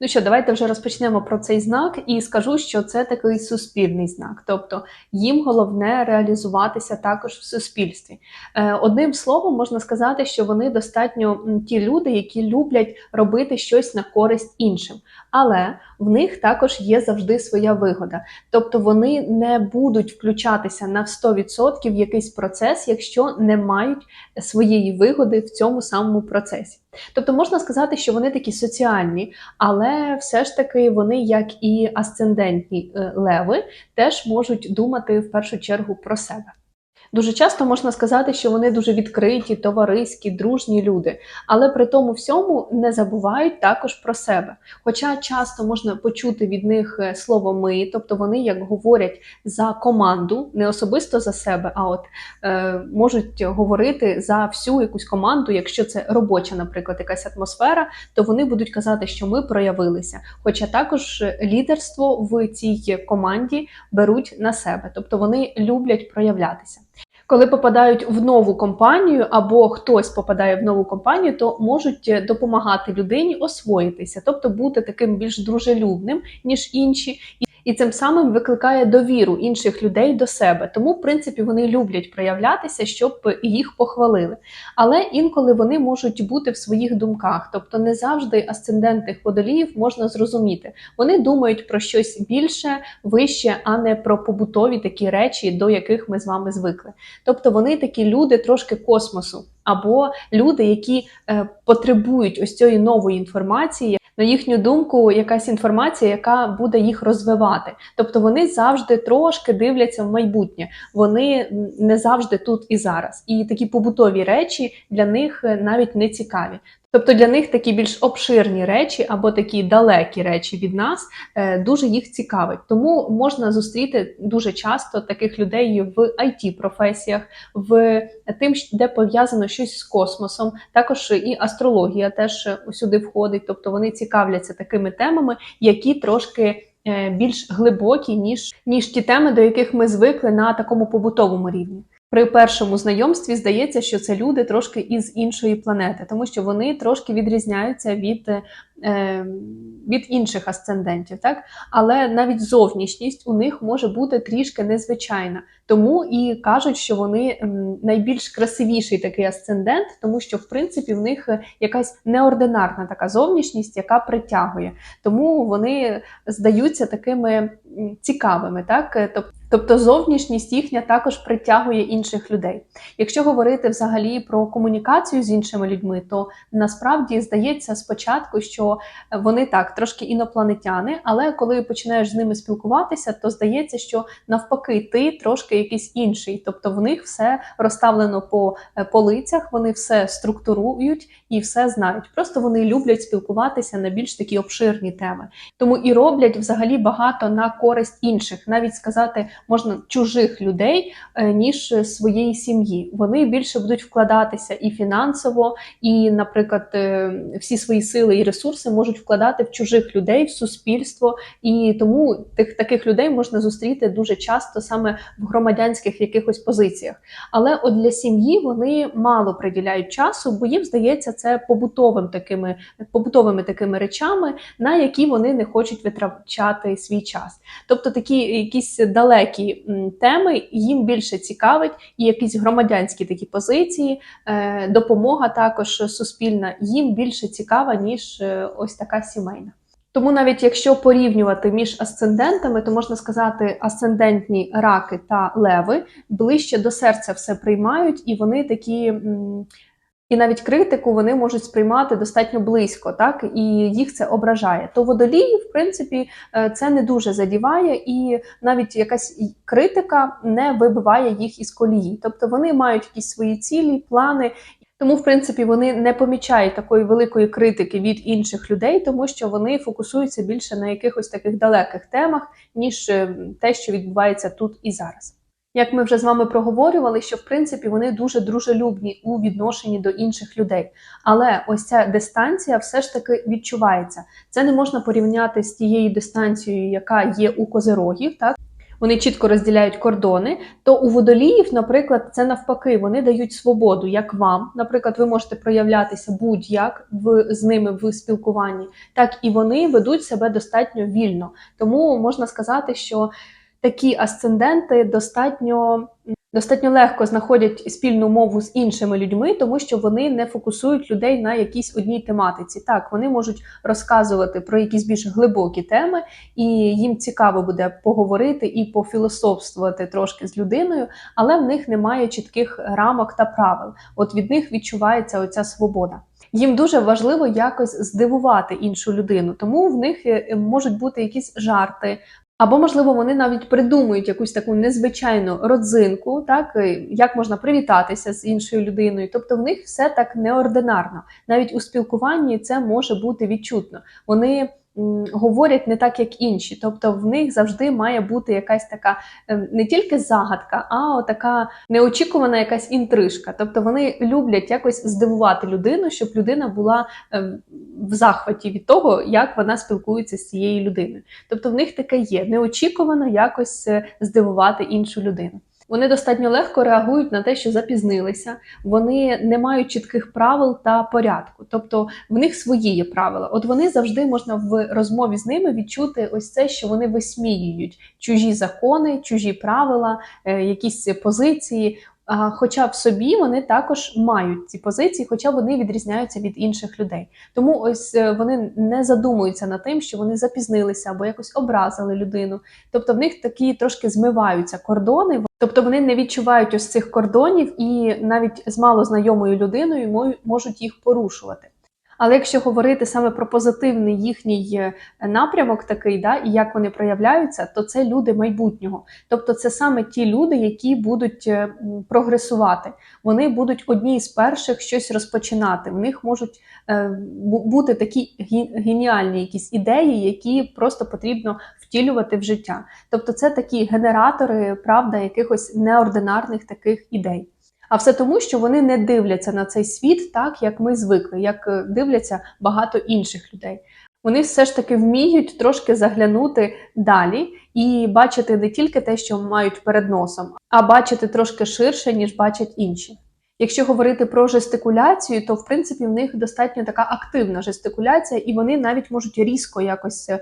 Ну що, давайте вже розпочнемо про цей знак і скажу, що це такий суспільний знак, тобто їм головне реалізуватися також в суспільстві. Е, Одним словом, можна сказати, що вони достатньо ті люди, які люблять робити щось на користь іншим. Але в них також є завжди своя вигода. Тобто вони не будуть включатися на 100% в якийсь процес, якщо не мають своєї вигоди в цьому самому процесі. Тобто можна сказати, що вони такі соціальні, але все ж таки вони, як і асцендентні е, леви, теж можуть думати в першу чергу про себе. Дуже часто можна сказати, що вони дуже відкриті, товариські, дружні люди, але при тому всьому не забувають також про себе. Хоча часто можна почути від них е, слово ми, тобто вони як говорять за команду, не особисто за себе, а от е, можуть говорити за всю якусь команду. Якщо це робоча, наприклад, якась атмосфера, то вони будуть казати, що ми проявилися. Хоча також лідерство в цій команді беруть на себе, тобто вони люблять проявлятися. Коли попадають в нову компанію або хтось попадає в нову компанію, то можуть допомагати людині освоїтися, тобто бути таким більш дружелюбним ніж інші. І цим самим викликає довіру інших людей до себе. Тому, в принципі, вони люблять проявлятися, щоб їх похвалили. Але інколи вони можуть бути в своїх думках, тобто не завжди асцендентних водоліїв можна зрозуміти. Вони думають про щось більше, вище, а не про побутові такі речі, до яких ми з вами звикли. Тобто вони такі люди трошки космосу, або люди, які е, потребують ось цієї нової інформації. На їхню думку, якась інформація, яка буде їх розвивати. Тобто вони завжди трошки дивляться в майбутнє, вони не завжди тут і зараз. І такі побутові речі для них е, навіть не цікаві. Тобто для них такі більш обширні речі або такі далекі речі від нас е, дуже їх цікавить. Тому можна зустріти дуже часто таких людей в it професіях, в тим, де пов'язано щось з космосом. Також і астрологія теж сюди входить. Тобто вони цікавляться такими темами, які трошки. е, Більш глибокі, ніж, ніж ті теми, до яких ми звикли на такому побутовому рівні. При першому знайомстві здається, що це люди трошки із іншої планети, тому що вони трошки відрізняються від, е, від інших асцендентів. Так? Але навіть зовнішність у них може бути трішки незвичайна. Тому і кажуть, що вони найбільш красивіший такий асцендент, тому що в принципі в них якась неординарна така зовнішність, яка притягує. Тому вони здаються такими цікавими. Так? Тобто зовнішність їхня також притягує інших людей. Якщо говорити взагалі про комунікацію з іншими людьми, то насправді здається спочатку, що вони так трошки інопланетяни, але коли починаєш з ними спілкуватися, то здається, що навпаки ти трошки якийсь інший. Тобто в них все розставлено по е, полицях, вони все структурують і все знають. Просто вони люблять спілкуватися на більш такі обширні теми. Тому і роблять взагалі багато на користь інших, навіть сказати можна чужих людей, е, ніж своєї сім'ї. Вони більше будуть вкладатися і фінансово, і, наприклад, е, всі свої сили і ресурси можуть вкладати в чужих людей, в суспільство. І тому тих таких людей можна зустріти дуже часто саме в громадянських якихось позиціях. Але от для сім'ї вони мало приділяють часу, бо їм здається, це побутовим такими побутовими такими речами, на які вони не хочуть витрачати свій час. Тобто такі якісь далекі теми їм більше цікавить, і якісь громадянські такі позиції, е, допомога також суспільна їм більше цікава, ніж е, ось така сімейна. Тому навіть якщо порівнювати між асцендентами, то можна сказати, асцендентні раки та леви ближче до серця все приймають, і вони такі. і навіть критику вони можуть сприймати достатньо близько, так і їх це ображає. То водолії, в принципі, е, це не дуже задіває, і навіть якась критика не вибиває їх із колії. Тобто вони мають якісь свої цілі, плани. Тому, в принципі, вони не помічають такої великої критики від інших людей, тому що вони фокусуються більше на якихось таких далеких темах, ніж е, те, що відбувається тут і зараз. Як ми вже з вами проговорювали, що в принципі вони дуже дружелюбні у відношенні до інших людей. Але ось ця дистанція все ж таки відчувається. Це не можна порівняти з тією дистанцією, яка є у козирогів, так вони чітко розділяють кордони. То у водоліїв, наприклад, це навпаки, вони дають свободу, як вам. Наприклад, ви можете проявлятися будь-як в з ними в спілкуванні, так і вони ведуть себе достатньо вільно. Тому можна сказати, що такі асценденти достатньо. Достатньо легко знаходять спільну мову з іншими людьми, тому що вони не фокусують людей на якійсь одній тематиці. Так, вони можуть розказувати про якісь більш глибокі теми, і їм цікаво буде поговорити і пофілософствувати трошки з людиною, але в них немає чітких рамок та правил. От від них відчувається оця свобода. Їм дуже важливо якось здивувати іншу людину, тому в них е, можуть бути якісь жарти. Або, можливо, вони навіть придумують якусь таку незвичайну родзинку, так е, як можна привітатися з іншою людиною. Тобто в них все так неординарно. Навіть у спілкуванні це може бути відчутно. Вони говорять не так, як інші. Тобто в них завжди має бути якась така е, не тільки загадка, а така неочікувана якась інтрижка. Тобто вони люблять якось здивувати людину, щоб людина була е, в захваті від того, як вона спілкується з цією людиною. Тобто в них таке є неочікувано якось е, здивувати іншу людину. Вони достатньо легко реагують на те, що запізнилися, вони не мають чітких правил та порядку. Тобто в них свої є правила. От вони завжди можна в розмові з ними відчути ось це, що вони висміюють чужі закони, чужі правила, е, якісь позиції. Хоча в собі вони також мають ці позиції, хоча вони відрізняються від інших людей. Тому ось е, вони не задумуються над тим, що вони запізнилися або якось образили людину. Тобто в них такі трошки змиваються кордони. Тобто вони не відчувають ось цих кордонів і навіть з малознайомою людиною мо- можуть їх порушувати. Але якщо говорити саме про позитивний їхній е, напрямок, такий, да, і як вони проявляються, то це люди майбутнього. Тобто, це саме ті люди, які будуть е, прогресувати. Вони будуть одні з перших щось розпочинати. В них можуть е, бути такі геніальні якісь ідеї, які просто потрібно втілювати в життя. Тобто, це такі генератори, правда, якихось неординарних таких ідей. А все тому, що вони не дивляться на цей світ так, як ми звикли, як е, дивляться багато інших людей. Вони все ж таки вміють трошки заглянути далі і бачити не тільки те, що мають перед носом, а бачити трошки ширше, ніж бачать інші. Якщо говорити про жестикуляцію, то в принципі в них достатньо така активна жестикуляція, і вони навіть можуть різко якось е,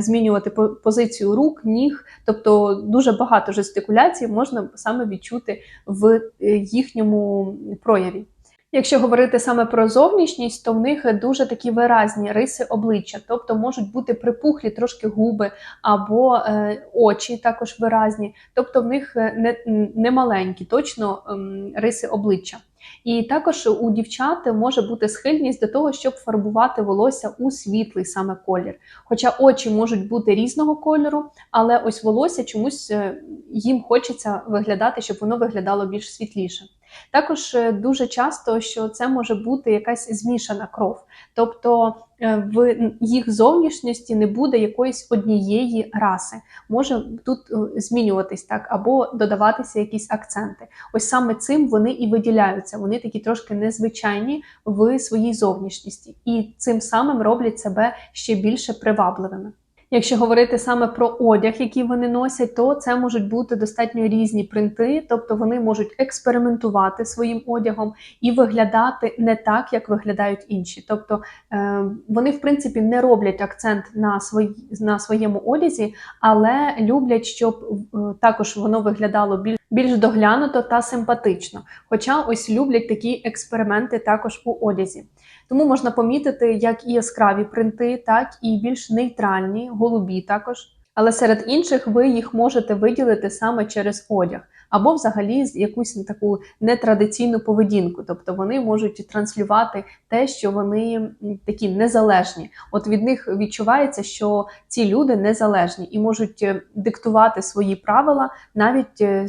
змінювати по- позицію рук, ніг. Тобто дуже багато жестикуляції можна саме відчути в е, їхньому прояві. Якщо говорити саме про зовнішність, то в них дуже такі виразні риси обличчя, тобто можуть бути припухлі трошки губи або е, очі також виразні, тобто в них е, не, не маленькі, точно ем, риси обличчя. І також у дівчат може бути схильність до того, щоб фарбувати волосся у світлий саме колір. Хоча очі можуть бути різного кольору, але ось волосся чомусь е, їм хочеться виглядати, щоб воно виглядало більш світліше. Також е, дуже часто, що це може бути якась змішана кров, тобто е, в їх зовнішності не буде якоїсь однієї раси. Може тут е, змінюватись так, або додаватися якісь акценти. Ось саме цим вони і виділяються. Вони такі трошки незвичайні в своїй зовнішності, і цим самим роблять себе ще більше привабливими. Якщо говорити саме про одяг, який вони носять, то це можуть бути достатньо різні принти, тобто вони можуть експериментувати своїм одягом і виглядати не так, як виглядають інші. Тобто е, вони, в принципі, не роблять акцент на свої, на своєму одязі, але люблять, щоб е, також воно виглядало більш більш доглянуто та симпатично. Хоча ось люблять такі експерименти також у одязі. Тому можна помітити як і яскраві принти, так і більш нейтральні, голубі також. Але серед інших ви їх можете виділити саме через одяг, або взагалі якусь таку нетрадиційну поведінку. Тобто вони можуть транслювати те, що вони такі незалежні. От від них відчувається, що ці люди незалежні і можуть е, диктувати свої правила навіть е,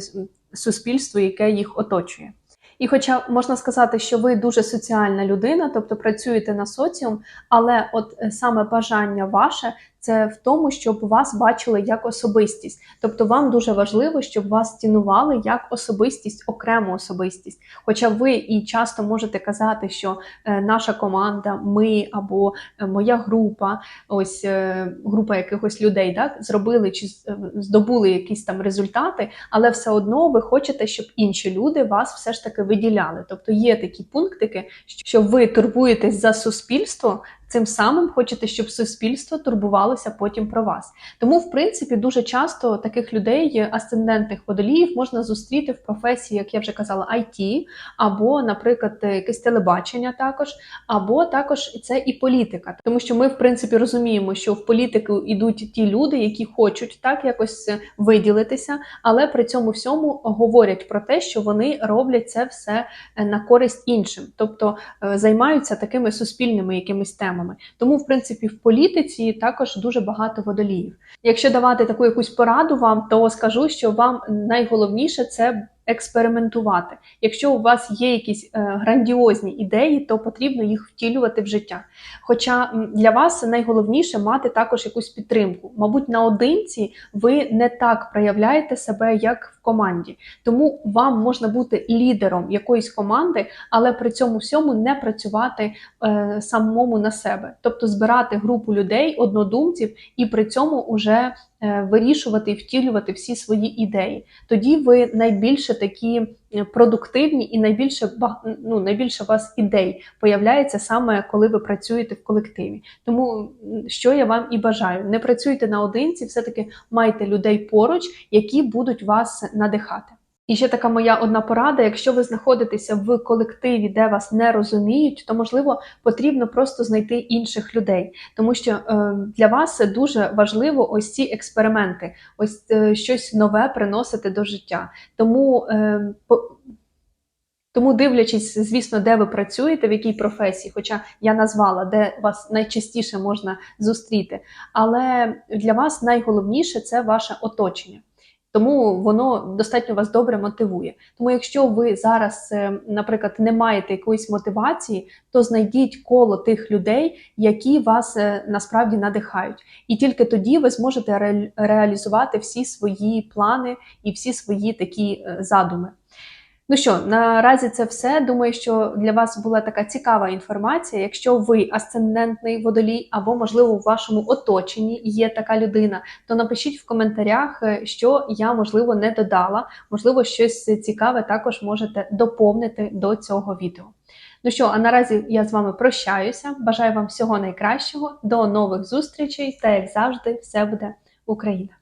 суспільству, яке їх оточує. І хоча можна сказати, що ви дуже соціальна людина, тобто працюєте на соціум, але от е, саме бажання ваше це в тому, щоб вас бачили як особистість. Тобто вам дуже важливо, щоб вас цінували як особистість, окрему особистість. Хоча ви і часто можете казати, що е, наша команда, ми або е, моя група, ось е, група якихось людей, так зробили чи здобули якісь там результати, але все одно ви хочете, щоб інші люди вас все ж таки виділяли. Тобто є такі пунктики, що ви турбуєтесь за суспільство. Цим самим хочете, щоб суспільство турбувалося потім про вас. Тому, в принципі, дуже часто таких людей, асцендентних водоліїв, можна зустріти в професії, як я вже казала, IT, або, наприклад, якесь телебачення також, або також це і політика. Тому що ми, в принципі, розуміємо, що в політику йдуть ті люди, які хочуть так якось е, виділитися, але при цьому всьому говорять про те, що вони роблять це все е, на користь іншим, тобто е, займаються такими суспільними якимись темами. Тому, в принципі, в політиці також дуже багато водоліїв. Якщо давати таку якусь пораду вам, то скажу, що вам найголовніше це експериментувати. Якщо у вас є якісь е, грандіозні ідеї, то потрібно їх втілювати в життя. Хоча для вас найголовніше мати також якусь підтримку. Мабуть, наодинці ви не так проявляєте себе, як в команді. Тому вам можна бути лідером якоїсь команди, але при цьому всьому не працювати е, самому на себе, тобто збирати групу людей, однодумців, і при цьому уже вирішувати і втілювати всі свої ідеї. Тоді ви найбільше такі е, продуктивні і найбільше ну, найбільше у вас ідей появляється саме коли ви працюєте в колективі. Тому що я вам і бажаю: не працюйте наодинці, все-таки майте людей поруч, які будуть вас надихати. І ще така моя одна порада: якщо ви знаходитеся в колективі, де вас не розуміють, то можливо потрібно просто знайти інших людей, тому що е, для вас це дуже важливо ось ці експерименти, ось е, щось нове приносити до життя. Тому е, тому, дивлячись, звісно, де ви працюєте, в якій професії, хоча я назвала, де вас найчастіше можна зустріти, але для вас найголовніше це ваше оточення. Тому воно достатньо вас добре мотивує. Тому, якщо ви зараз, е, наприклад, не маєте якоїсь мотивації, то знайдіть коло тих людей, які вас е, насправді надихають. І тільки тоді ви зможете ре- реалізувати всі свої плани і всі свої такі е, задуми. Ну що, наразі це все. Думаю, що для вас була така цікава інформація. Якщо ви асцендентний водолій, або, можливо, у вашому оточенні є така людина, то напишіть в коментарях, е, що я, можливо, не додала. Можливо, щось цікаве також можете доповнити до цього відео. Ну що, а наразі я з вами прощаюся. Бажаю вам всього найкращого, до нових зустрічей та, як завжди, все буде Україна!